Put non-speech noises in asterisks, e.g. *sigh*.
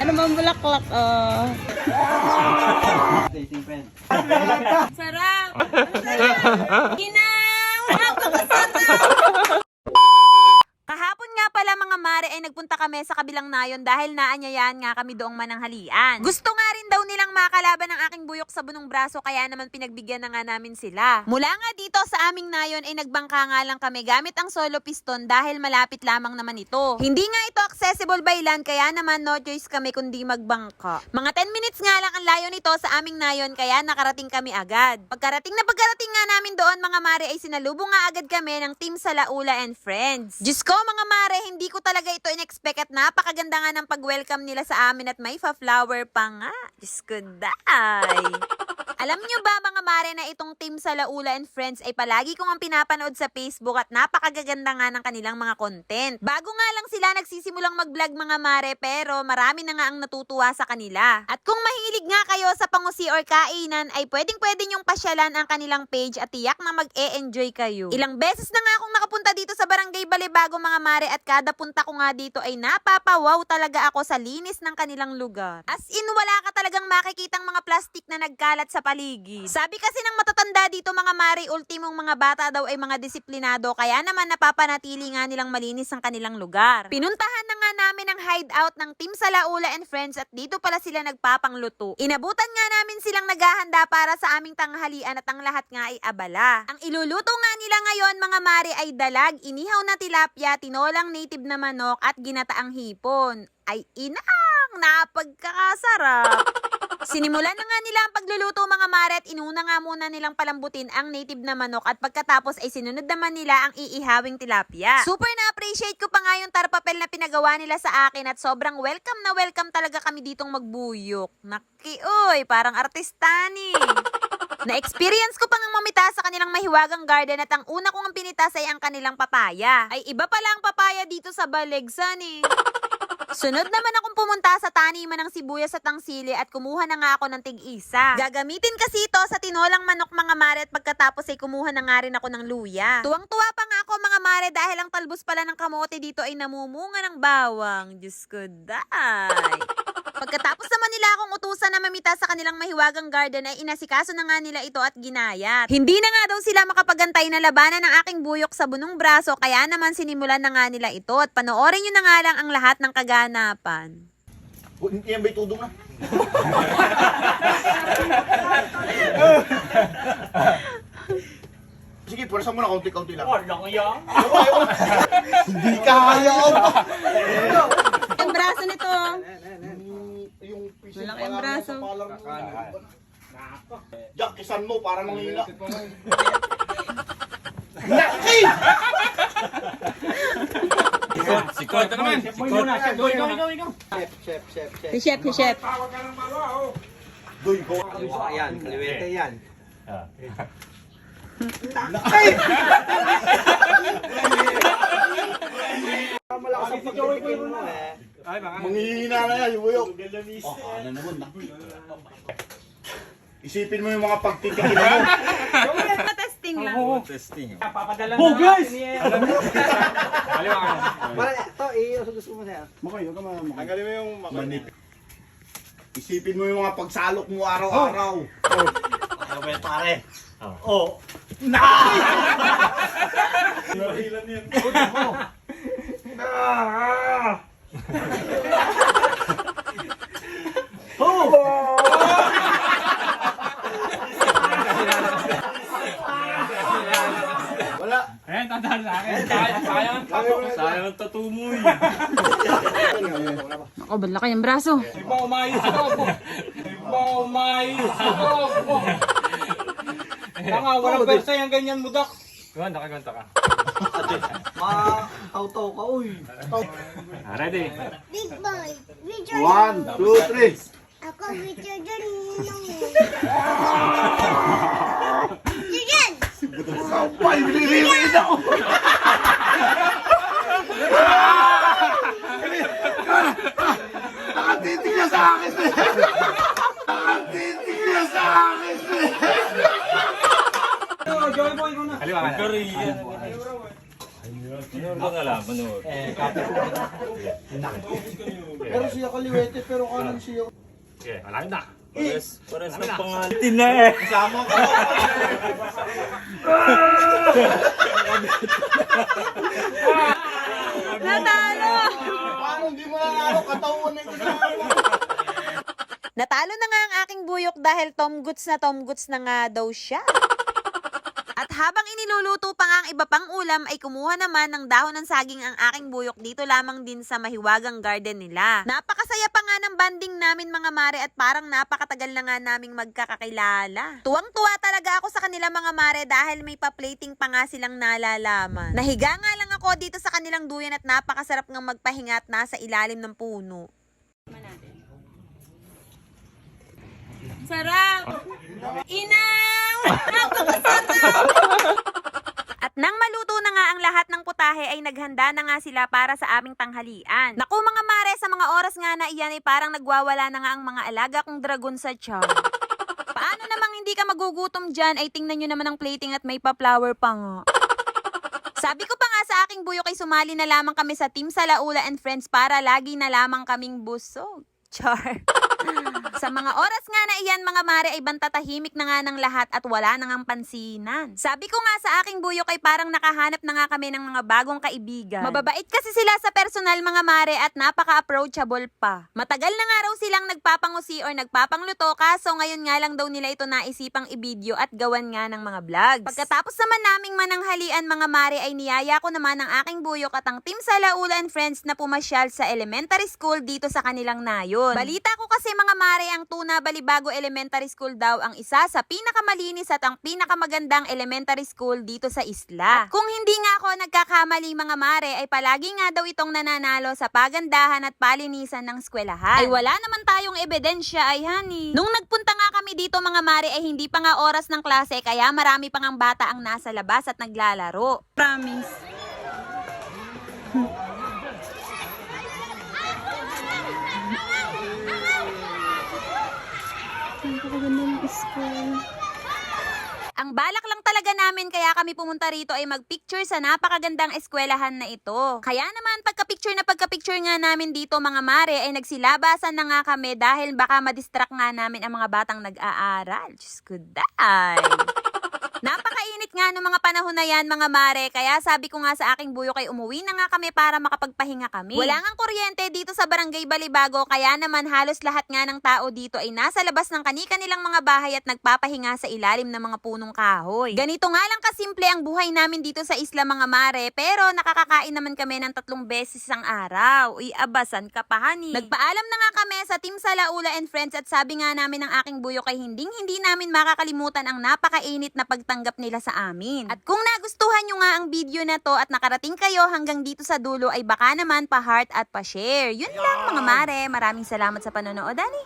Ano bang bulaklak? Oh. Dating friend. Sarap! Ginaw! *laughs* Napakasarap! Kahapon nga pala mga mare ay nagpunta kami sa kabilang nayon dahil naanyayahan nga kami doong mananghalian. Gusto nga rin daw nilang makalaban ng aking buyok sa bunong braso kaya naman pinagbigyan na nga namin sila. Mula nga dito sa aming nayon ay nagbangka nga lang kami gamit ang solo piston dahil malapit lamang naman ito. Hindi nga ito accessible by land kaya naman no choice kami kundi magbangka. Mga 10 minutes nga lang ang layo nito sa aming nayon kaya nakarating kami agad. Pagkarating na pagkarating nga namin doon mga mare ay sinalubong nga agad kami ng Team Salaula and Friends. Diyos ko mga mare, hindi ko talaga ito in-expect at napakaganda nga ng pag-welcome nila sa amin at may fa-flower pa nga. Diyos ko day. Alam nyo ba mga mare na itong Team Salaula and Friends ay palagi kong ang pinapanood sa Facebook at napakagaganda nga ng kanilang mga content. Bago nga lang sila nagsisimulang mag-vlog mga mare pero marami na nga ang natutuwa sa kanila. At kung mahilig nga kayo sa pangusi or kainan ay pwedeng pwede nyong pasyalan ang kanilang page at tiyak na mag-e-enjoy kayo. Ilang beses na nga akong nakapunta dito sa Barangay Balibago mga mare at kada punta ko nga dito ay napapawaw talaga ako sa linis ng kanilang lugar. As in wala ka talagang makikitang mga plastic na nagkalat sa paligid. Sabi kasi ng matatanda dito mga mare, ultimong mga bata daw ay mga disiplinado kaya naman napapanatili nga nilang malinis ang kanilang lugar. Pinuntahan na nga namin ang hideout ng Team Salaula and Friends at dito pala sila nagpapangluto. Inabutan nga namin silang naghahanda para sa aming tanghalian at ang lahat nga ay abala. Ang iluluto nga nila ngayon mga mare ay dalag, inihaw na tilapia, tinolang native na manok at ginataang hipon. Ay inang, napagkakasarap! *laughs* Sinimulan na nga nila ang pagluluto mga mare at inuna nga muna nilang palambutin ang native na manok at pagkatapos ay sinunod naman nila ang iihawing tilapia. Super na-appreciate ko pa nga yung tarpapel na pinagawa nila sa akin at sobrang welcome na welcome talaga kami ditong magbuyok. Naki, oy, parang artistani. *laughs* Na-experience ko pa nga mamita sa kanilang mahiwagang garden at ang una kong pinitas ay ang kanilang papaya. Ay iba pala ang papaya dito sa Balegsan eh. *laughs* Sunod naman akong pumunta sa taniman ng sibuyas at ang sili at kumuha na nga ako ng tig-isa. Gagamitin kasi ito sa tinolang manok mga mare at pagkatapos ay kumuha na nga rin ako ng luya. Tuwang-tuwa pa nga ako mga mare dahil ang talbos pala ng kamote dito ay namumunga ng bawang. Diyos ko, day. Pagkatapos naman nila akong utusan na mamita sa kanilang mahiwagang garden ay inasikaso na nga nila ito at ginayat. Hindi na nga daw sila makapagantay na labanan ng aking buyok sa bunong braso kaya naman sinimulan na nga nila ito at panoorin nyo na nga lang ang lahat ng kaganapan. Yan ba'y tudong na? Sige, pwersa mo na, kaunti-kaunti lang. Wala ko yan. Hindi kaya ba? Ang braso nito. Malaki ang braso. Jack, isan mo para manghila. Sikot ka naman. Sikot muna. Ikaw, ikaw, ikaw, ikaw. Chef, chef, chef, Si chef, si chef. Doy ko. Ayan, kaliwete yan. Malakas ang pagtitikin mo eh. Manghihina na yan, yung buyok. Oh, ano naman na. Isipin mo yung mga pagtitikin mo. Testing lang. Testing. Papadala Oh, guys! Para, to, eh, gusto mo siya. Makay, huwag ka ma- Tanggalin mo yung manip. Isipin mo yung mga pagsalok mo araw-araw. Ano ba yan, pare? Oh. Wala. Ayan, tandaan sa akin. Sayang, sayang. Sayang ang tattoo mo eh. Ako, bala kayang braso. Iba umayos ako. Iba umayos ako. *laughs* Tanga, walang persa yung ganyan mo, Doc. Gawanda ka, ka. Ma-auto ka, uy. Ready? Big boy, Richard. One, two, three. Ako Richard yun. Richard! Ay, biniriwin ako. Nakatitig na sa akin. eh. Nakatitig na sa akin. eh. Kaliwa ka na. Korea. Ano ba nga lang? Manood. Eh, kapit. Pero siya kaliwete, pero kanan siya. Okay, malalim na. Pares, pares ng pangalan na eh. Kasama ko. Natalo! Paano hindi mo nanalo? Katawan na mo. Natalo na nga ang aking buyok dahil Tom Goods na Tom Goods na nga daw siya. Habang iniluluto pa nga ang iba pang ulam ay kumuha naman ng dahon ng saging ang aking buyok dito lamang din sa mahiwagang garden nila. Napakasaya pa nga ng banding namin mga mare at parang napakatagal na nga naming magkakakilala. Tuwang-tuwa talaga ako sa kanila mga mare dahil may pa-plating pa nga silang nalalaman. Nahiga nga lang ako dito sa kanilang duyan at napakasarap ng magpahinga at nasa ilalim ng puno. Sarap! Inang! At nang maluto na nga ang lahat ng putahe ay naghanda na nga sila para sa aming tanghalian. Naku mga mare, sa mga oras nga na iyan ay parang nagwawala na nga ang mga alaga kong dragon sa tiyan. Paano namang hindi ka magugutom dyan ay tingnan nyo naman ang plating at may pa-flower pa nga. Sabi ko pa nga sa aking buyok ay sumali na lamang kami sa Team Salaula and Friends para lagi na lamang kaming busog. Char. Sa mga oras nga na iyan mga mare ay bantatahimik na nga ng lahat at wala na ngang pansinan. Sabi ko nga sa aking buyok ay parang nakahanap na nga kami ng mga bagong kaibigan. Mababait kasi sila sa personal mga mare at napaka-approachable pa. Matagal na nga raw silang nagpapangusi or nagpapangluto kaso ngayon nga lang daw nila ito naisipang i-video at gawan nga ng mga vlogs. Pagkatapos naman naming mananghalian mga mare ay niyaya ko naman ang aking buyok at ang Team Salaula and Friends na pumasyal sa elementary school dito sa kanilang nayon. Balita ko kasi mga mare ang Tuna Balibago Elementary School daw ang isa sa pinakamalinis at ang pinakamagandang elementary school dito sa isla. At kung hindi nga ako nagkakamali mga mare ay palagi nga daw itong nananalo sa pagandahan at palinisan ng eskwelahan. Ay wala naman tayong ebidensya ay honey. Nung nagpunta nga kami dito mga mare ay hindi pa nga oras ng klase kaya marami pang ang bata ang nasa labas at naglalaro. Promise. Ang balak lang talaga namin kaya kami pumunta rito ay magpicture sa napakagandang eskwelahan na ito. Kaya naman pagka-picture na pagka-picture nga namin dito mga mare ay nagsilabasan na nga kami dahil baka madistract nga namin ang mga batang nag-aaral. Diyos ko, day. Napakainit nga ng mga panahon na yan, mga mare. Kaya sabi ko nga sa aking buyok ay umuwi na nga kami para makapagpahinga kami. Wala nga kuryente dito sa barangay Balibago, kaya naman halos lahat nga ng tao dito ay nasa labas ng kani-kanilang mga bahay at nagpapahinga sa ilalim ng mga punong kahoy. Ganito nga lang kasimple ang buhay namin dito sa isla mga mare, pero nakakakain naman kami ng tatlong beses ang araw. Uy, abasan ka pa, honey. Nagpaalam na nga kami sa Team Salaula and Friends at sabi nga namin ng aking buyok ay hinding-hindi namin makakalimutan ang napakainit na pagtanggap nila sa amin. At kung nagustuhan nyo nga ang video na to at nakarating kayo hanggang dito sa dulo ay baka naman pa-heart at pa-share. Yun lang mga mare. Maraming salamat sa panonood, Ani.